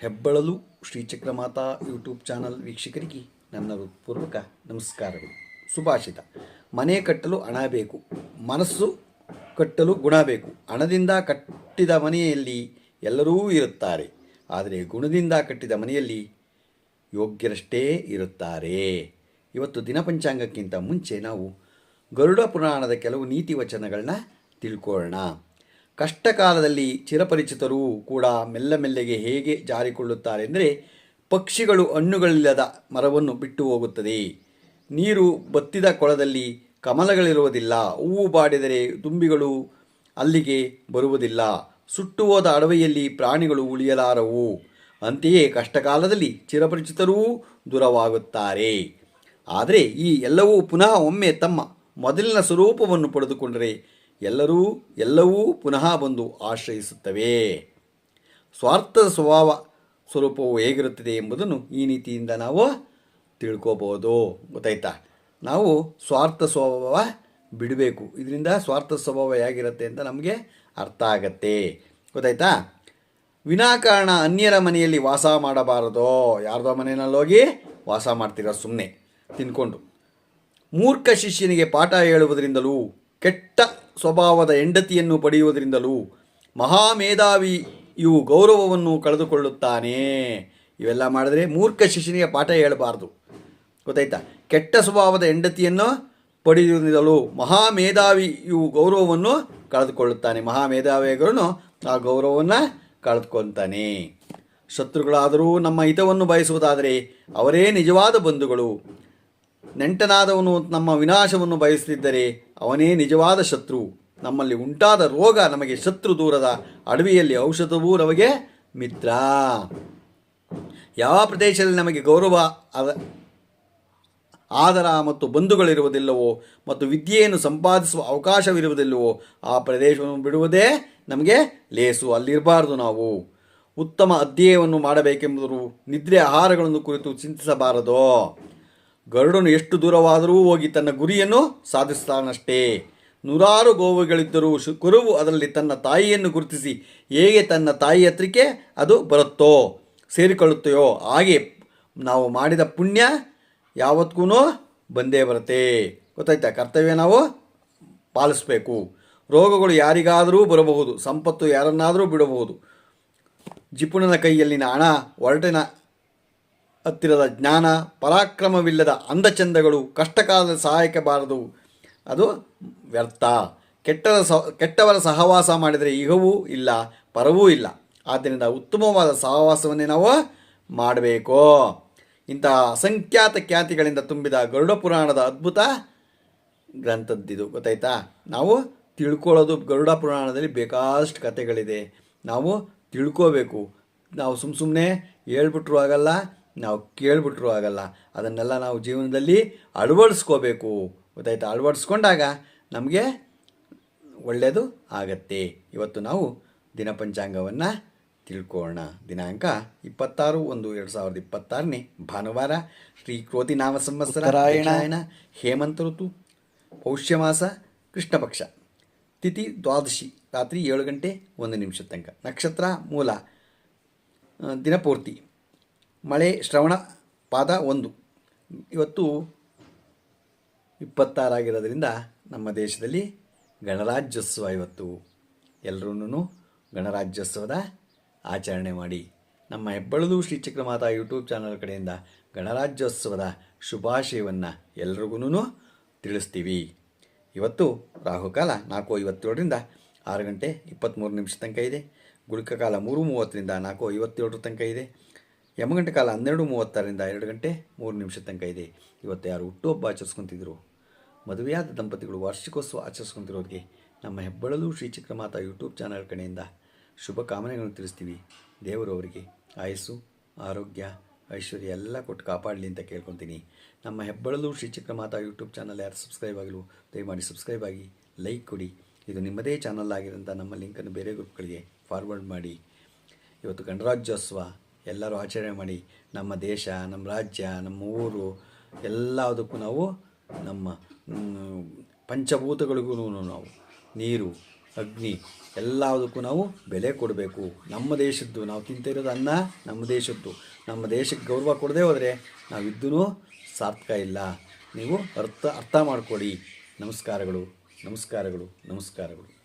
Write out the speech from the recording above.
ಹೆಬ್ಬಳಲು Shri Chakramata YouTube channel ವೀಕ್ಷಕರಿಗೆ ನನ್ನ ಹೃತ್ಪೂರ್ವಕ ನಮಸ್ಕಾರಗಳು. ಸುಭಾಷಿತ. ಮನೆ ಕಟ್ಟಲು ಹಣ ಬೇಕು. ಮನಸ್ಸು ಕಟ್ಟಲು ಗುಣ ಬೇಕು. ಹಣದಿಂದ ಕಟ್ಟಿದ ಮನೆಯಲ್ಲಿ ಎಲ್ಲರೂ ಇರುತ್ತಾರೆ. ಆದರೆ ಗುಣದಿಂದ ಕಟ್ಟಿದ ಮನೆಯಲ್ಲಿ ಯೋಗ್ಯರಷ್ಟೇ ಇರುತ್ತಾರೆ. ಇವತ್ತು ದಿನಪಂಚಾಂಗಕ್ಕಿಂತ ಮುಂಚೆ ನಾವು ಗರುಡ ಪುರಾಣದ ಕೆಲವು ನೀತಿ ವಚನಗಳನ್ನ ತಿಳ್ಕೊಳ್ಳೋಣ. ಕಷ್ಟ ಕಾಲದಲ್ಲಿ ಚಿರಪರಿಚಿತರೂ ಕೂಡ ಮೆಲ್ಲ ಮೆಲ್ಲಗೆ ಹೇಗೆ ಜಾರಿಕೊಳ್ಳುತ್ತಾರೆ ಅಂದರೆ ಪಕ್ಷಿಗಳು ಹಣ್ಣುಗಳಿಲ್ಲದ ಮರವನ್ನು ಬಿಟ್ಟು ಹೋಗುತ್ತದೆ. ನೀರು ಬತ್ತಿದ ಕೊಳದಲ್ಲಿ ಕಮಲಗಳಿರುವುದಿಲ್ಲ. ಹೂವು ಬಾಡಿದರೆ ದುಂಬಿಗಳು ಅಲ್ಲಿಗೆ ಬರುವುದಿಲ್ಲ. ಸುಟ್ಟು ಹೋದ ಅಡವೆಯಲ್ಲಿ ಪ್ರಾಣಿಗಳು ಉಳಿಯಲಾರವು. ಅಂತೆಯೇ ಕಷ್ಟಕಾಲದಲ್ಲಿ ಚಿರಪರಿಚಿತರೂ ದೂರವಾಗುತ್ತಾರೆ. ಆದರೆ ಈ ಎಲ್ಲವೂ ಪುನಃ ಒಮ್ಮೆ ತಮ್ಮ ಮೊದಲಿನ ಸ್ವರೂಪವನ್ನು ಪಡೆದುಕೊಂಡರೆ ಎಲ್ಲರೂ ಎಲ್ಲವೂ ಪುನಃ ಬಂದು ಆಶ್ರಯಿಸುತ್ತವೆ. ಸ್ವಾರ್ಥದ ಸ್ವಭಾವ ಸ್ವರೂಪವು ಹೇಗಿರುತ್ತದೆ ಎಂಬುದನ್ನು ಈ ನೀತಿಯಿಂದ ನಾವು ತಿಳ್ಕೋಬೋದು ಗೊತ್ತಾಯ್ತಾ? ನಾವು ಸ್ವಾರ್ಥ ಸ್ವಭಾವ ಬಿಡಬೇಕು. ಇದರಿಂದ ಸ್ವಾರ್ಥ ಸ್ವಭಾವ ಹೇಗಿರುತ್ತೆ ಅಂತ ನಮಗೆ ಅರ್ಥ ಆಗತ್ತೆ. ಗೊತ್ತಾಯ್ತಾ? ವಿನಾಕಾರಣ ಅನ್ಯರ ಮನೆಯಲ್ಲಿ ವಾಸ ಮಾಡಬಾರದು. ಯಾರ್ದೋ ಮನೆಯಲ್ಲಿ ಹೋಗಿ ವಾಸ ಮಾಡ್ತೀರ? ಸುಮ್ಮನೆ ತಿನ್ಕೊಂಡು. ಮೂರ್ಖ ಶಿಷ್ಯನಿಗೆ ಪಾಠ ಹೇಳುವುದರಿಂದಲೂ ಕೆಟ್ಟ ಸ್ವಭಾವದ ಹೆಂಡತಿಯನ್ನು ಪಡೆಯುವುದರಿಂದಲೂ ಮಹಾಮೇಧಾವಿಯು ಗೌರವವನ್ನು ಕಳೆದುಕೊಳ್ಳುತ್ತಾನೆ. ಇವೆಲ್ಲ ಮಾಡಿದ್ರೆ ಮೂರ್ಖ ಶಿಷ್ಯನಿಗೆ ಪಾಠ ಹೇಳಬಾರ್ದು. ಗೊತ್ತಾಯ್ತಾ? ಕೆಟ್ಟ ಸ್ವಭಾವದ ಹೆಂಡತಿಯನ್ನು ಪಡೆಯುವುದರಿಂದಲೂ ಮಹಾಮೇಧಾವಿಯು ಗೌರವವನ್ನು ಕಳೆದುಕೊಳ್ಳುತ್ತಾನೆ. ಮಹಾಮೇಧಾವಿಗಳನ್ನು ಆ ಗೌರವವನ್ನು ಕಳೆದುಕೊಳ್ತಾನೆ ಶತ್ರುಗಳಾದರೂ ನಮ್ಮ ಹಿತವನ್ನು ಬಯಸುವುದಾದರೆ ಅವರೇ ನಿಜವಾದ ಬಂಧುಗಳು. ನೆಂಟನಾದವನು ನಮ್ಮ ವಿನಾಶವನ್ನು ಬಯಸುತ್ತಿದ್ದರೆ ಅವನೇ ನಿಜವಾದ ಶತ್ರು. ನಮ್ಮಲ್ಲಿ ಉಂಟಾದ ರೋಗ ನಮಗೆ ಶತ್ರು ದೂರದ ಅಡವಿಯಲ್ಲಿ ಔಷಧವೂ ನಮಗೆ ಮಿತ್ರ. ಯಾವ ಪ್ರದೇಶದಲ್ಲಿ ನಮಗೆ ಗೌರವ ಆದರ ಮತ್ತು ಬಂಧುಗಳಿರುವುದಿಲ್ಲವೋ ಮತ್ತು ವಿದ್ಯೆಯನ್ನು ಸಂಪಾದಿಸುವ ಅವಕಾಶವಿರುವುದಿಲ್ಲವೋ ಆ ಪ್ರದೇಶವನ್ನು ಬಿಡುವುದೇ ನಮಗೆ ಲೇಸು. ಅಲ್ಲಿರಬಾರ್ದು ನಾವು. ಉತ್ತಮ ಅಧ್ಯಯನವನ್ನು ಮಾಡಬೇಕೆಂಬುದು ನಿದ್ರೆ ಆಹಾರಗಳನ್ನು ಕುರಿತು ಚಿಂತಿಸಬಾರದೋ. ಗರುಡನು ಎಷ್ಟು ದೂರವಾದರೂ ಹೋಗಿ ತನ್ನ ಗುರಿಯನ್ನು ಸಾಧಿಸ್ತಾನಷ್ಟೇ. ನೂರಾರು ಗೋವುಗಳಿದ್ದರೂ ಕುರುವು ಅದರಲ್ಲಿ ತನ್ನ ತಾಯಿಯನ್ನು ಗುರುತಿಸಿ, ಹೇಗೆ ತನ್ನ ತಾಯಿ ಹತ್ರಿಕೆ ಅದು ಬರುತ್ತೋ ಸೇರಿಕೊಳ್ಳುತ್ತೆಯೋ, ಹಾಗೆ ನಾವು ಮಾಡಿದ ಪುಣ್ಯ ಯಾವತ್ತಿಗೂ ಬಂದೇ ಬರುತ್ತೆ. ಗೊತ್ತಾಯ್ತಾ? ಕರ್ತವ್ಯ ನಾವು ಪಾಲಿಸಬೇಕು. ರೋಗಗಳು ಯಾರಿಗಾದರೂ ಬರಬಹುದು, ಸಂಪತ್ತು ಯಾರನ್ನಾದರೂ ಬಿಡಬಹುದು. ಜಿಪುಣನ ಕೈಯಲ್ಲಿನ ಹಣ, ಒರಟಿನ ಹತ್ತಿರದ ಜ್ಞಾನ, ಪರಾಕ್ರಮವಿಲ್ಲದ ಅಂದಚಂದಗಳು ಕಷ್ಟಕಾಲದ ಸಹಾಯಕ್ಕೆ ಬಾರದು. ಅದು ವ್ಯರ್ಥ. ಕೆಟ್ಟದ ಸ, ಕೆಟ್ಟವರ ಸಹವಾಸ ಮಾಡಿದರೆ ಈಗವೂ ಇಲ್ಲ, ಪರವೂ ಇಲ್ಲ. ಆದ್ದರಿಂದ ಉತ್ತಮವಾದ ಸಹವಾಸವನ್ನೇ ನಾವು ಮಾಡಬೇಕು. ಇಂತಹ ಅಸಂಖ್ಯಾತ ಖ್ಯಾತಿಗಳಿಂದ ತುಂಬಿದ ಗರುಡ ಪುರಾಣದ ಅದ್ಭುತ ಗ್ರಂಥದ್ದಿದು. ಗೊತ್ತಾಯ್ತಾ? ನಾವು ತಿಳ್ಕೊಳ್ಳೋದು ಗರುಡ ಪುರಾಣದಲ್ಲಿ ಬೇಕಾದಷ್ಟು ಕಥೆಗಳಿದೆ. ನಾವು ತಿಳ್ಕೋಬೇಕು. ನಾವು ಸುಮ್ಮ ಸುಮ್ಮನೆ ಹೇಳ್ಬಿಟ್ರು ಆಗಲ್ಲ ನಾವು ಕೇಳ್ಬಿಟ್ರು ಆಗಲ್ಲ. ಅದನ್ನೆಲ್ಲ ನಾವು ಜೀವನದಲ್ಲಿ ಅಳವಡಿಸ್ಕೋಬೇಕು. ಗೊತ್ತಾಯ್ತಾ? ಅಳವಡಿಸ್ಕೊಂಡಾಗ ನಮಗೆ ಒಳ್ಳೆಯದು ಆಗತ್ತೆ. ಇವತ್ತು ನಾವು ದಿನಪಂಚಾಂಗವನ್ನು ತಿಳ್ಕೋಣ ದಿನಾಂಕ ಇಪ್ಪತ್ತಾರು ಒಂದು ಎರಡು ಸಾವಿರದ ಇಪ್ಪತ್ತಾರನೇ ಭಾನುವಾರ ಶ್ರೀ ಕ್ರೋಧಿ ನಾಮ ಸಂವತ್ಸರ ಉತ್ತರಾಯಣ ಹೇಮಂತ ಋತು ಪೌಷ್ಯಮಾಸ ಕೃಷ್ಣ ಪಕ್ಷ ತಿಥಿ ದ್ವಾದಶಿ ರಾತ್ರಿ ಏಳು ಗಂಟೆ ಒಂದು ನಿಮಿಷದ ತನಕ. ನಕ್ಷತ್ರ ಮೂಲ ದಿನಪೂರ್ತಿ. ಮಳೆ ಶ್ರವಣ ಪಾದ ಒಂದು. ಇವತ್ತು ಇಪ್ಪತ್ತಾರಾಗಿರೋದ್ರಿಂದ ನಮ್ಮ ದೇಶದಲ್ಲಿ ಗಣರಾಜ್ಯೋತ್ಸವ ಇವತ್ತು. ಎಲ್ಲರೂ ಗಣರಾಜ್ಯೋತ್ಸವದ ಆಚರಣೆ ಮಾಡಿ. ನಮ್ಮ ಹೆಬ್ಬಳದು ಶ್ರೀ ಚಕ್ರಮಾತಾ ಯೂಟ್ಯೂಬ್ ಚಾನಲ್ ಕಡೆಯಿಂದ ಗಣರಾಜ್ಯೋತ್ಸವದ ಶುಭಾಶಯವನ್ನು ಎಲ್ರಿಗೂ ತಿಳಿಸ್ತೀವಿ. ಇವತ್ತು ರಾಹುಕಾಲ ನಾಲ್ಕು ಐವತ್ತೇಳರಿಂದ ಆರು ಗಂಟೆ ಇಪ್ಪತ್ತ್ಮೂರು ನಿಮಿಷ ತನಕ ಇದೆ. ಗುಳಿಕ ಮೂರು ಮೂವತ್ತರಿಂದ ನಾಲ್ಕು ಐವತ್ತೇಳರ ತನಕ ಇದೆ. ಯಮಗಂಟೆ ಕಾಲ ಹನ್ನೆರಡು ಮೂವತ್ತರಿಂದ ಎರಡು ಗಂಟೆ ಮೂರು ನಿಮಿಷ ತನಕ ಇದೆ. ಇವತ್ತು ಯಾರು ಹುಟ್ಟುಹಬ್ಬ ಆಚರಿಸ್ಕೊತಿದ್ರು? ಮದುವೆಯಾದ ದಂಪತಿಗಳು ವಾರ್ಷಿಕೋತ್ಸವ ಆಚರಿಸ್ಕೊತಿರೋರಿಗೆ ನಮ್ಮ ಹೆಬ್ಬಳಲು ಶ್ರೀ ಚಕ್ರಮಾತಾ ಯೂಟ್ಯೂಬ್ ಚಾನಲ್ ಕಡೆಯಿಂದ ಶುಭ ಕಾಮನೆಗಳನ್ನು ತಿಳಿಸ್ತೀವಿ. ದೇವರು ಅವರಿಗೆ ಆಯಸ್ಸು, ಆರೋಗ್ಯ, ಐಶ್ವರ್ಯ ಎಲ್ಲ ಕೊಟ್ಟು ಕಾಪಾಡಲಿ ಅಂತ ಕೇಳ್ಕೊತೀನಿ. ನಮ್ಮ ಹೆಬ್ಬಳಲು ಶ್ರೀ ಚಕ್ರಮಾತಾ ಯೂಟ್ಯೂಬ್ ಚಾನಲ್ ಯಾರು ಸಬ್ಸ್ಕ್ರೈಬ್ ಆಗಲು ದಯಮಾಡಿ ಸಬ್ಸ್ಕ್ರೈಬ್ ಆಗಿ, ಲೈಕ್ ಕೊಡಿ. ಇದು ನಿಮ್ಮದೇ ಚಾನಲ್ ಆಗಿರೋಂಥ ನಮ್ಮ ಲಿಂಕನ್ನು ಬೇರೆ ಗ್ರೂಪ್ಗಳಿಗೆ ಫಾರ್ವರ್ಡ್ ಮಾಡಿ. ಇವತ್ತು ಗಣರಾಜ್ಯೋತ್ಸವ. ಎಲ್ಲರೂ ಆಚರಣೆ ಮಾಡಿ, ನಮ್ಮ ದೇಶ, ನಮ್ಮ ರಾಜ್ಯ, ನಮ್ಮ ಊರು, ಎಲ್ಲದಕ್ಕೂ ನಾವು ನಮ್ಮ ಪಂಚಭೂತಗಳಿಗೂ ನಾವು ನೀರು, ಅಗ್ನಿ, ಎಲ್ಲದಕ್ಕೂ ನಾವು ಬೆಲೆ ಕೊಡಬೇಕು. ನಮ್ಮ ದೇಶದ್ದು ನಾವು ತಿಂತಿರೋದು ಅನ್ನ, ನಮ್ಮ ದೇಶದ್ದು. ನಮ್ಮ ದೇಶಕ್ಕೆ ಗೌರವ ಕೊಡದೆ ಹೋದರೆ ನಾವಿದ್ದೂ ಸಾರ್ಥಕ ಇಲ್ಲ. ನೀವು ಅರ್ಥ ಅರ್ಥ ಮಾಡಿಕೊಡಿ ನಮಸ್ಕಾರಗಳು ನಮಸ್ಕಾರಗಳು ನಮಸ್ಕಾರಗಳು.